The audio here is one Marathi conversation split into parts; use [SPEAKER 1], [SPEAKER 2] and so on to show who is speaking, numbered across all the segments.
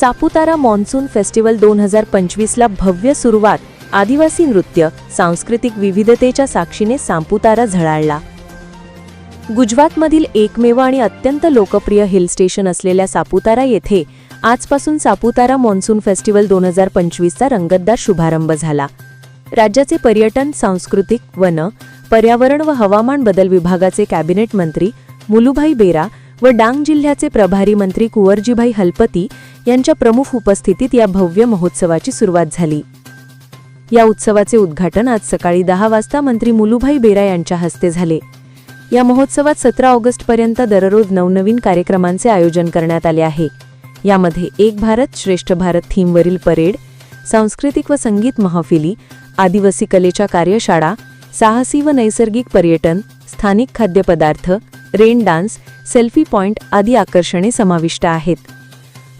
[SPEAKER 1] सापुतारा मॉन्सून फेस्टिवल दोन हजार पंचवीसला भव्य सुरुवात. आदिवासी नृत्य सांस्कृतिक विविधतेच्या साक्षीने सापुतारा झळाळला. गुजरातमधील एकमेव आणि अत्यंत लोकप्रिय हिल स्टेशन असलेल्या सापुतारा येथे आजपासून सापुतारा मॉन्सून फेस्टिवल दोन हजार पंचवीसचा रंगतदार शुभारंभ झाला. राज्याचे पर्यटन सांस्कृतिक वन पर्यावरण व हवामान बदल विभागाचे कॅबिनेट मंत्री मुलुभाई बेरा व डांग जिल्ह्याचे प्रभारी मंत्री कुंवरजीभाई हलपती यांच्या प्रमुख उपस्थितीत या भव्य महोत्सवाची सुरुवात झाली. या उत्सवाचे उद्घाटन आज सकाळी दहा वाजता मंत्री मुलुभाई बेरा यांच्या हस्ते झाले. या महोत्सवात सतरा ऑगस्टपर्यंत दररोज नवनवीन कार्यक्रमांचे आयोजन करण्यात आले आहे. यामध्ये एक भारत श्रेष्ठ भारत थीमवरील परेड सांस्कृतिक व संगीत महफिली आदिवासी कलेच्या कार्यशाळा साहसी व नैसर्गिक पर्यटन स्थानिक खाद्यपदार्थ रेन डान्स सेल्फी पॉइंट आदी आकर्षणे समाविष्ट आहेत.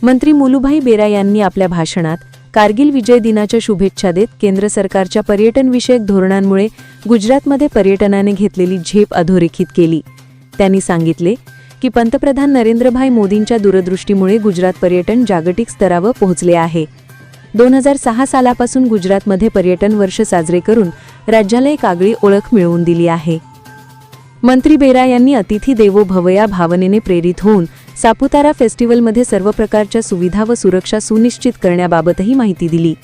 [SPEAKER 1] मंत्री मुलुभाई बेरा यांनी आपल्या भाषणात कारगिल विजय दिनाच्या शुभेच्छा देत केंद्र सरकारच्या पर्यटनविषयक धोरणांमुळे गुजरातमध्ये पर्यटनाने घेतलेली झेप अधोरेखित केली. त्यांनी सांगितले की पंतप्रधान नरेंद्रभाई मोदींच्या दूरदृष्टीमुळे गुजरात पर्यटन जागतिक स्तरावर पोहोचले आहे. दोन हजार सहा सालापासून गुजरातमध्ये पर्यटन वर्ष साजरे करून राज्याला एक आगळी ओळख मिळवून दिली आहे. मंत्री बेरा यांनी अतिथी देवो भवया भावनेने प्रेरित होऊन सापुतारा फेस्टिवलमध्ये सर्व प्रकारच्या सुविधा व सुरक्षा सुनिश्चित करण्याबाबतही माहिती दिली.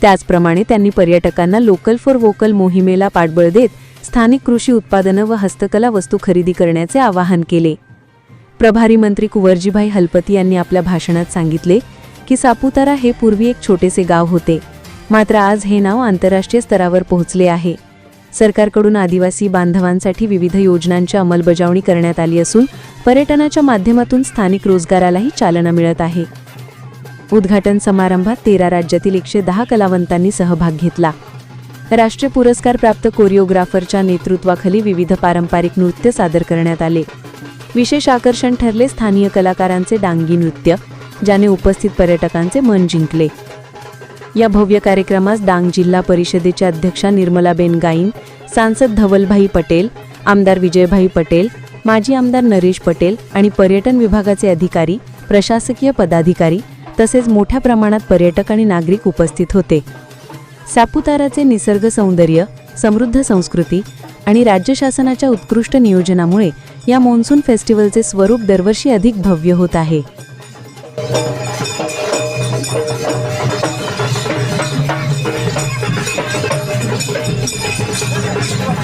[SPEAKER 1] त्याचप्रमाणे त्यांनी पर्यटकांना लोकल फॉर वोकल मोहिमेला पाठबळ देत स्थानिक कृषी उत्पादनं व हस्तकला वस्तू खरेदी करण्याचे आवाहन केले. प्रभारी मंत्री कुंवरजीभाई हलपती यांनी आपल्या भाषणात सांगितले की सापुतारा हे पूर्वी एक छोटेसे गाव होते. मात्र आज हे नाव आंतरराष्ट्रीय स्तरावर पोहोचले आहे. सरकारकडून आदिवासी बांधवांसाठी विविध योजनांची अंमलबजावणी करण्यात आली असून पर्यटनाच्या माध्यमातून स्थानिक रोजगारालाही चालना मिळत आहे. उद्घाटन समारंभात तेरा राज्यातील एकशे दहा कलावंतांनी सहभाग घेतला. राष्ट्रीय पुरस्कार प्राप्त कोरिओग्राफरच्या नेतृत्वाखाली विविध पारंपरिक नृत्य सादर करण्यात आले. विशेष आकर्षण ठरले स्थानीय कलाकारांचे डांगी नृत्य ज्याने उपस्थित पर्यटकांचे मन जिंकले. या भव्य कार्यक्रमास डांग जिल्हा परिषदेचे अध्यक्षा निर्मलाबेन गाईन सांसद धवलभाई पटेल आमदार विजयभाई पटेल माजी आमदार नरेश पटेल आणि पर्यटन विभागाचे अधिकारी प्रशासकीय पदाधिकारी तसेच मोठ्या प्रमाणात पर्यटक आणि नागरिक उपस्थित होते. सापुताराचे निसर्ग सौंदर्य समृद्ध संस्कृती आणि राज्य शासनाच्या उत्कृष्ट नियोजनामुळे या मॉन्सून फेस्टिवलचे स्वरूप दरवर्षी अधिक भव्य होत आहे.